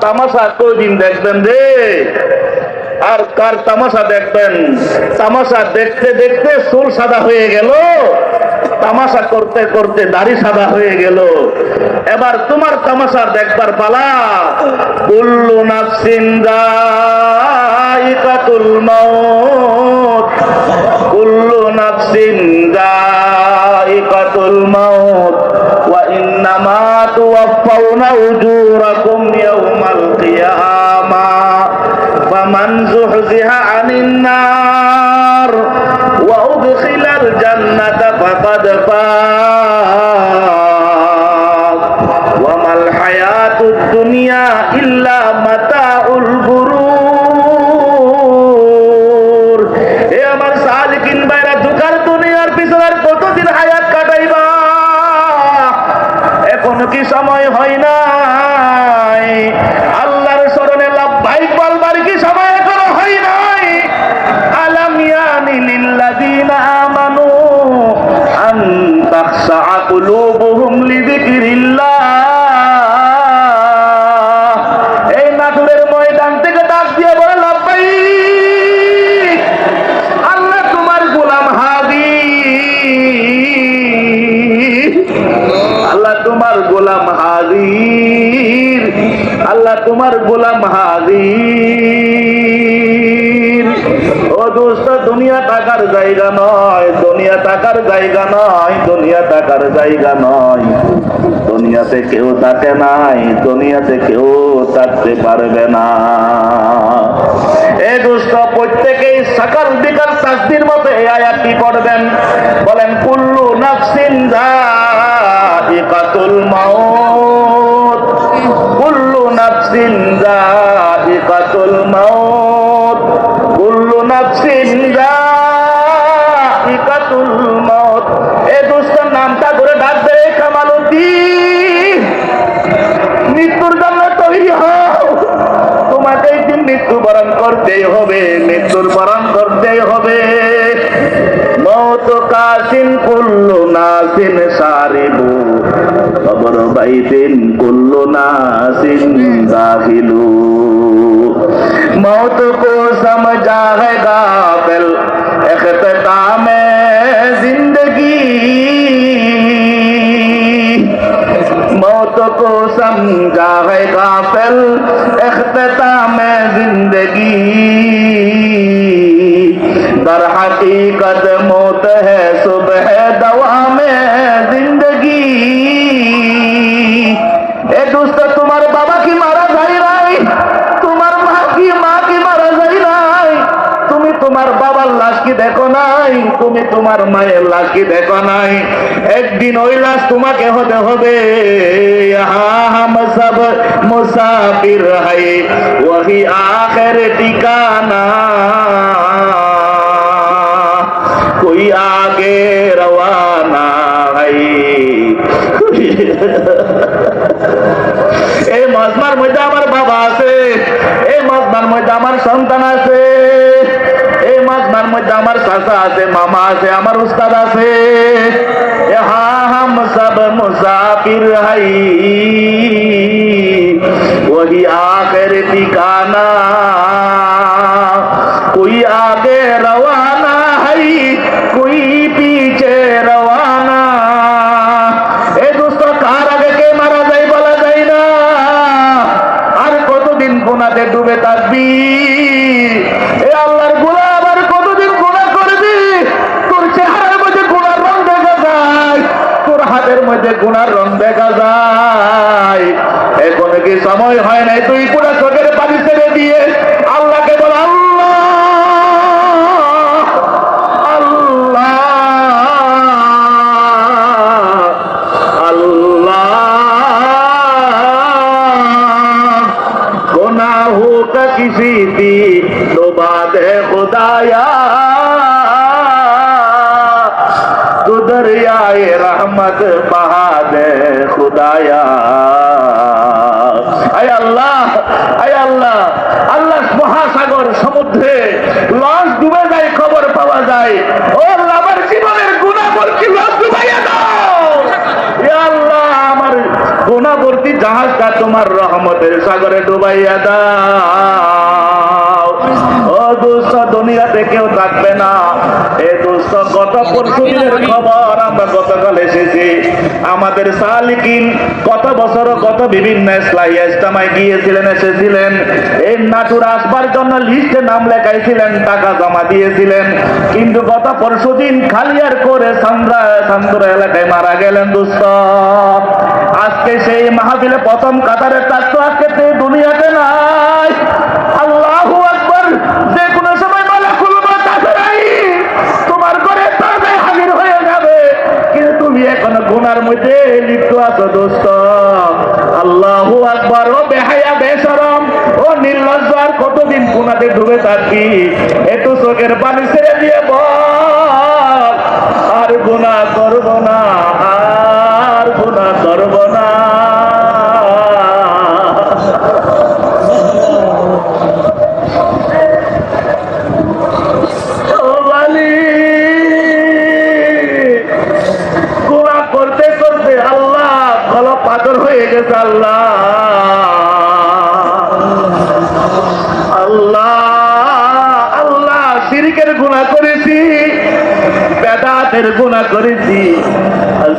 তামাশা কয়দিন দেখবেন রে? আর কার তামাশা দেখবেন? তামাশা দেখতে দেখতে চুল সাদা হয়ে গেল। তামাশা করতে করতে দাড়ি সাদা হয়ে গেল। এবার তোমার তামাশা দেখবার পালা। কুল্লু নাফসিন যায়িকাতুল মাউত। কুল্লু নাফসিন যায়িকাতুল মাউত। ওয়া ইন্নামা তুওয়াফাউনা কিয়ামাহ فمن زحزح عن النار وأدخل الجنة فقد فاز وما الحياة الدنيا إلا متاع الغرور এ আমার সালিকিন বাইরা দুকার দুনিয়ার পিছনের কতদিন হায়াত কাটাইবা এখনো কি সময় হয় নাই তাখশা কুলুবুহুম লিযিকরিল্লাহ। এই নাটুরের ময়দান থেকে ডাক দিয়ে বলে লাভবাহিক আল্লাহ তোমার গোলাম হাদি। আল্লাহ তোমার গোলাম হাজির আল্লাহ তোমার গোলাম হাজির ও দোস্ত দুনিয়া টাকার জায়গা নয়। দুনিয়া টাকার জায়গা নয়, দুনিয়া টাকার জায়গা নয়। দুনিয়াতে কেউ থাকে নাই, দুনিয়াতে কেউ থাকতে পারবে না। এ দুষ্ট, প্রত্যেকেই সকাল বিকাল শাস্তির মতো এই আয়াতটি পড়বেন। বলেন, কুল্লু নাফসিন যায়িকাতুল বাইতেন কুল্লু নাসিন দাখিলু মৌত কো সমঝা হে গাফিল اختتام زندگی موت کو سمجھا ہے غافل اختتام زندگی در حقیقت موت ہے صبح دوا দোস্ত তোমার বাবা কি মারা যায় নাই? তোমার মা কি মা কি মারা যায় নাই? তুমি তোমার বাবার লাশ কি দেখো নাই? তুমি তোমার মায়ের লাশ কি দেখো নাই? একদিন ওই লাশ তোমাকে হতে হবে। হা মুসাফির হাই, ওহি আখের ঠিকানা। কই আগে রওয়ানা হাই। এই মজমার মধ্যে আমার বাবা আছে। এই মজমার মধ্যে আমার সন্তান আছে। এই মজমার মধ্যে আমার চাচা আছে, মামা আছে, আমার উস্তাদ আছে। হা হাম সব মুসাফির হাই। ওহি আখের ঠিকানা গুনাতে ডুবে থাকবি এ আল্লাহরগুলা আবার কতদিন গুণা করবি তোর চেহারার মধ্যে গুণার রং দেখা যায়, তোর হাতের মধ্যে গুণার রং দেখা যায়। এখন কি সময় হয় নাই? তুই পুরো खुदाया तू दरियाए रहमत बहा दे खुदाया আয় আল্লাহ আয় আল্লাহ আল্লাহ মহাসাগর সমুদ্রে লঞ্চ ডুবে যায় খবর পাওয়া যায় ও আল্লাহ আমার জীবনের গুণাবর্তী লঞ্চ ডুবাইয়া দাও এ আল্লাহ আমার গুণাবর্তী জাহাজটা তোমার রহমতের সাগরে ডুবাইয়া দাও ও দুস্থ দুনিয়াতে কেউ থাকবে না। এ দুস্থ গত পরশু দিনের খবর আমরা গতকাল এসেছি। আমাদের সালিকিন কত বছর কত বিভিন্ন ইসলাইয়া ইস্তামায় গিয়েছিলেন, এসেছিলেন। এই নাটুর আসবার জন্য লিস্টে নাম লেখাইছিলেন, টাকা জমা দিয়েছিলেন। কিন্তু গত পরশু দিন খালিয়ার করে সান্দ্রা সান্দ্রা এলাকায় মারা গেলেন দুস্থ আজকে সেই মাহাবিলে প্রথম কাতারে তার তো আজকে দুনিয়াতে নাই গুনার মধ্যে লিপ্ত আছো, দোস্ত। আল্লাহ আকবর। ও বেহায়া বেসরম ও নির্লজ্জ, আর কতদিন গুনাতে ডুবে থাকি? এত চোখের পানি ছেড়ে দিয়ে বল। আর গুণা করব না।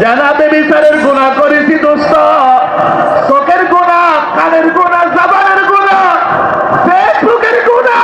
জানাতে বিচারের গুণা করেছি দোস্ত। চোখের গুণা, কানের গুণা, জবানের গুণা, ফেসবুকের গুণা।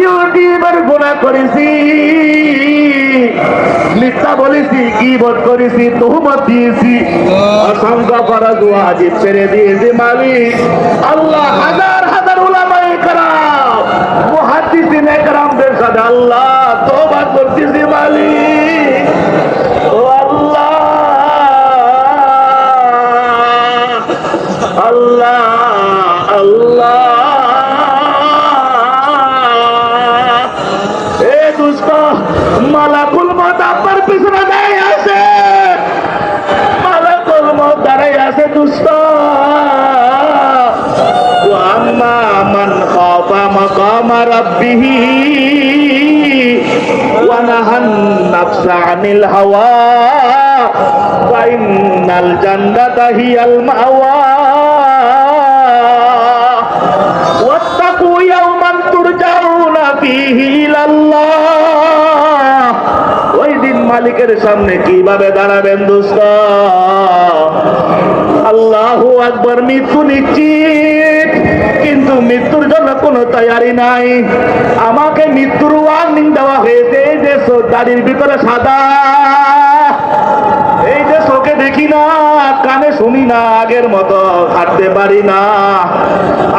ইউটিউবের গুণা করেছি। মিথ্যা বলেছি কি বোধ করেছি দিয়েছি। অসংখ্য ফরজ ওয়াজিব ছেড়ে দিয়েছি মালিক। আল্লাহ হাজার হাজার উলামায়ে কেরাম, মুহাদ্দিসিন একরামদের সাথে আল্লাহ মাওয়া ফাইনাল জান্নাতা হিয়াল মাওয়া। ওয়াত্তাকু ইয়াওমান তুরজাউনা ফিহি ওই দিন মালিকের সামনে কীভাবে দাঁড়াবেন দোস্ত? আল্লাহু আকবার, মৃত্যু নিশ্চিত। কিন্তু মৃত্যুর জন্য কোনো তৈয়ারি নাই। আমাকে মৃত্যুর ওয়ার্নিং দেওয়া হয়েছে যে দাড়ির ভিতরে সাদা শুনি না আগের মতো হাঁটতে পারি না।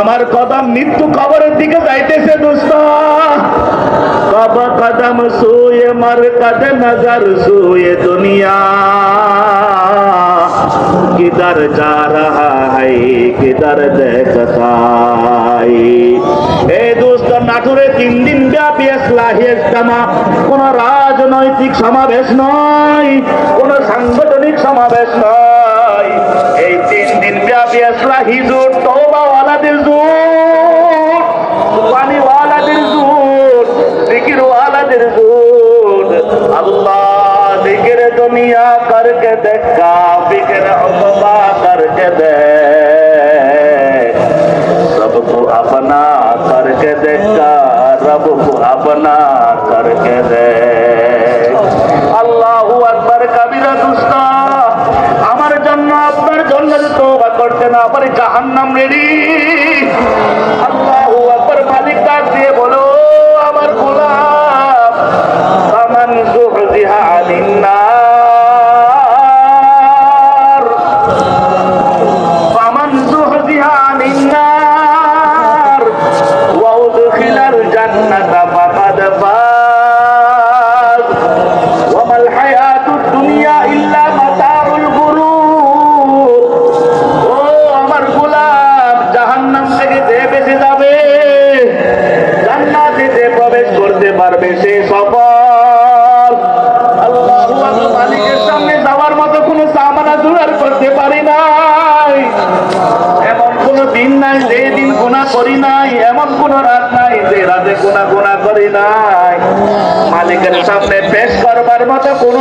আমার কদম মৃত্যু কবরের দিকে যাইতেছে কব কদম সুয়ে মর কদ নজর সুয়ে দুনিয়া। কিধর যা রহা है কিধর দেখতা এই দোস্ত, নাটুরে তিন দিন ব্যাপী ইসলাহি ইজতেমা। কোন রাজনৈতিক সমাবেশ নয়, কোন সাংগঠনিক সমাবেশ নয়। হয়। এই তিন দিন ব্যাপী আসলাহি জোর তওবা ওয়ালাদের জোর পানি ওয়ালাদের জোর জিকির জোর। আল্লাহ দুনিয়া করকে দেখা বিকির উকবা সব আপনা করকে দেখা, রব আপনা পারি জাহান্নাম রেডি। সামনে পেশ করবার মতো কোনো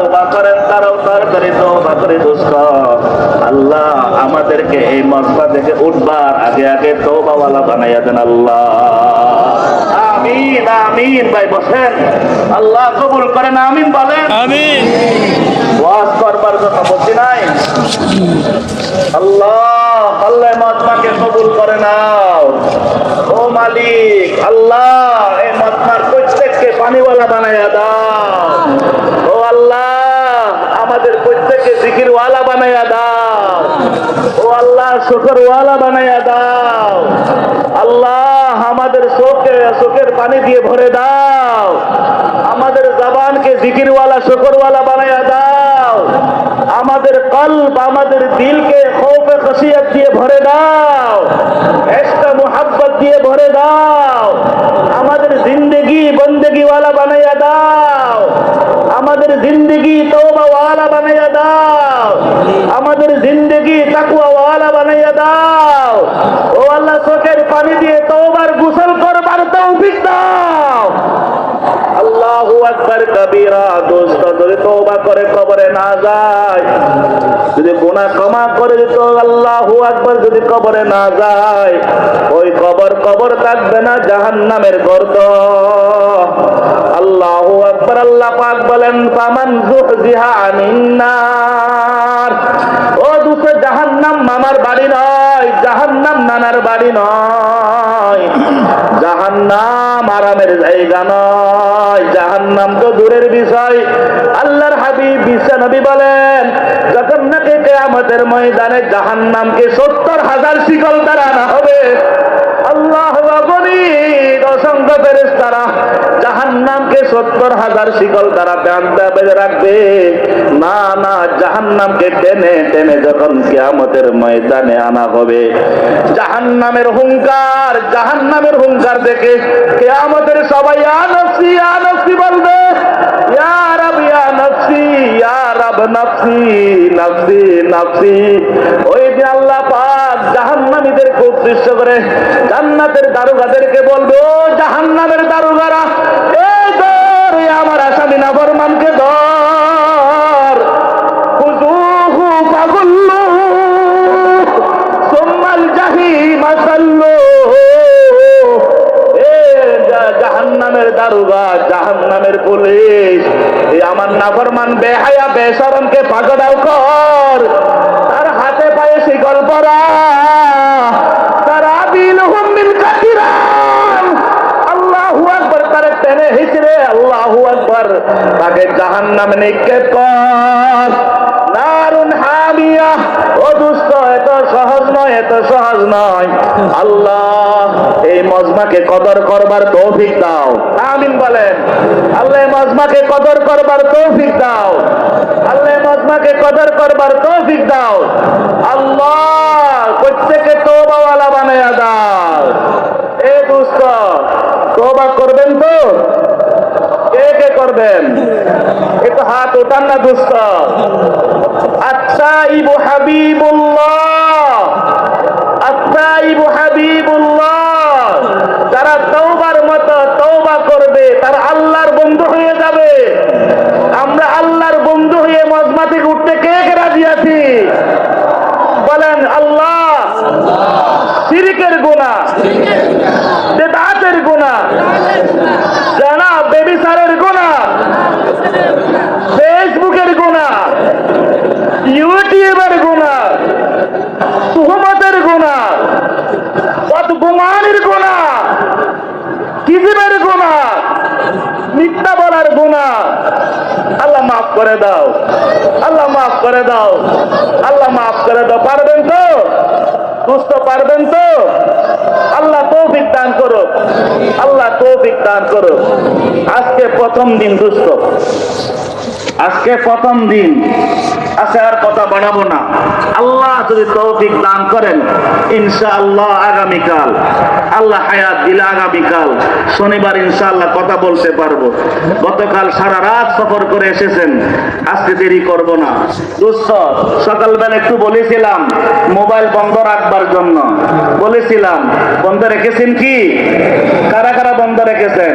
তওবা করেন তারাও তাড়াতাড়ি তওবা করে দোস্ত আল্লাহ আমাদেরকে এই মসলা থেকে উঠবার আগে আগে তওবাওয়ালা বানাইয়া দেন আল্লাহ। আমিন আমিন ভাই বসেন। আল্লাহ কবুল করেন আমিন বলেন। আমিন। ওয়াজ করবার কথা বলছি নাই? আল্লাহ আল্লাহ কবুল করে নাও। ও মালিক আল্লাহ এই মতমার প্রত্যেককে পানিওয়ালা বানাইয়া দাও ও আল্লাহ আমাদের প্রত্যেককে জিকিরওয়ালা বানাইয়া দাও। ও আল্লাহ, শুকরওয়ালা বানাইয়া দাও। আল্লাহ, আমাদের চোখে চোখের পানি দিয়ে ভরে দাও। আমাদের জবানকে জিকিরওয়ালা, শুকরওয়ালা বানাইয়া দাও। আমাদের কল্প, আমাদের দিলকে খৌফে, খসিয়ত দিয়ে ভরে দাও। এসকা মোহাব্বত দিয়ে ভরে দাও। আমাদের জিন্দগি বন্দেগি ওয়ালা বানাইয়া দাও। আমাদের জিন্দগি তোবাওয়ালা বানাইয়া দাও। আমাদের জিন্দগি তাকুয়া ওয়ালা বানাইয়া দাও। ও আল্লাহ চোখের পানি দিয়ে তোবার গুসল করবার তৌফিক দাও। আকবার কবিরা দোস্ত যদি তওবা করে কবরে না যায়, যদি গুনাহ ক্ষমা করে দিত, আল্লাহু আকবার যদি কবরে না যায়, ওই কবর কবর থাকবে না জাহান্নামের গর্ত। আল্লাহু আকবার, আল্লাহ পাক বলেন, ফামান যুহজিহা আনিন নার ও দুসে জাহান্নাম মামার বাড়ি নয়, জাহান্নাম নানার বাড়ি নয়। জাহান্নাম আরামের জায়গা নয়। জাহান্নাম তো দূরের বিষয়। আল্লাহর হাবিব বিশ্বনবী বলেন, যখন নাকি কেয়ামতের ময়দানে জাহান্নামকে সত্তর হাজার শিকল দ্বারা আনা হবে, আল্লাহ গণিত অসংখ্য ফেরেশতারা জাহান্নামকে সত্তর হাজার শিকল দ্বারা বাঁধতে বেঁধে রাখবে। না না, জাহান্নামকে টেনে টেনে যখন কিয়ামতের ময়দানে আনা হবে। জাহান্নামের হুঙ্কার জাহান্নামের হুঙ্কার দেখে কিয়ামতের সবাই আনসি আনসি বলবে। নফসি নফসি নফসি। ওই যে আল্লাহ পাক জাহান্নামীদেরকে উদ্দেশ্য করে জান্নাতের দারোগাদেরকে বলবে ও জাহান্নামের দারোগারা এই আমার আসামি নাফরমানকে তাকে জাহান্নামে নিক্ষেপ কর। নারুন কদর করবার কদর করবার দাও। আল্লাহ, এই মজমাকে কদর করবার তৌফিক দাও। আল্লাহ, প্রত্যেকে তৌবাওয়ালা বানায়া দাও। এ দুস্থ তৌবা করবেন তো? করবেন। একটু হাত ওঠান না দুস্থ আত্মাইবু হাবিবুল্লাহ। আত্মাইবু হাবিবুল্লাহ। যারা তওবার মতো তওবা করবে, তারা আল্লাহর বন্ধু হয়ে যাবে। আমরা আল্লাহর বন্ধু হয়ে মজমা থেকে উঠতে কে কে রাজি আছি? বলেন, আল্লাহ। শিরিকের গুণা বেদাতের গুণা জানা বেবিসারের গুণা ফেসবুকের গুণা ইউটিউবের গুণা তুহমতের গুণা বদগুমানের গুণা কিজিবের গুণা মিথ্যা না। আল্লাহ মাফ করে দাও। আল্লাহ মাফ করে দাও। আল্লাহ মাফ করে দাও। পারবেন তো? বুঝতে পারবেন তো? আল্লাহ তৌফিক দান করো আল্লাহ তৌফিক দান করো আজকে প্রথম দিন দুস্থ আজকে প্রথম দিন। আজকে আর কথা বাড়াবো না। আল্লাহ যদি তৌফিক দান করেন, ইনশাআল্লাহ আগামীকাল, আল্লাহ হায়াত দিলে আগামীকাল, শনিবার ইনশাআল্লাহ কথা বলতে পারব। গতকাল সারা রাত সফর করে এসেছেন, আজকে দেরি করব না। দুঃস্থ, সকালবেলা একটু বলেছিলাম, মোবাইল বন্ধ রাখবার জন্য। বলেছিলাম, বন্ধ রেখেছেন কি? কারা কারা বন্ধ রেখেছেন?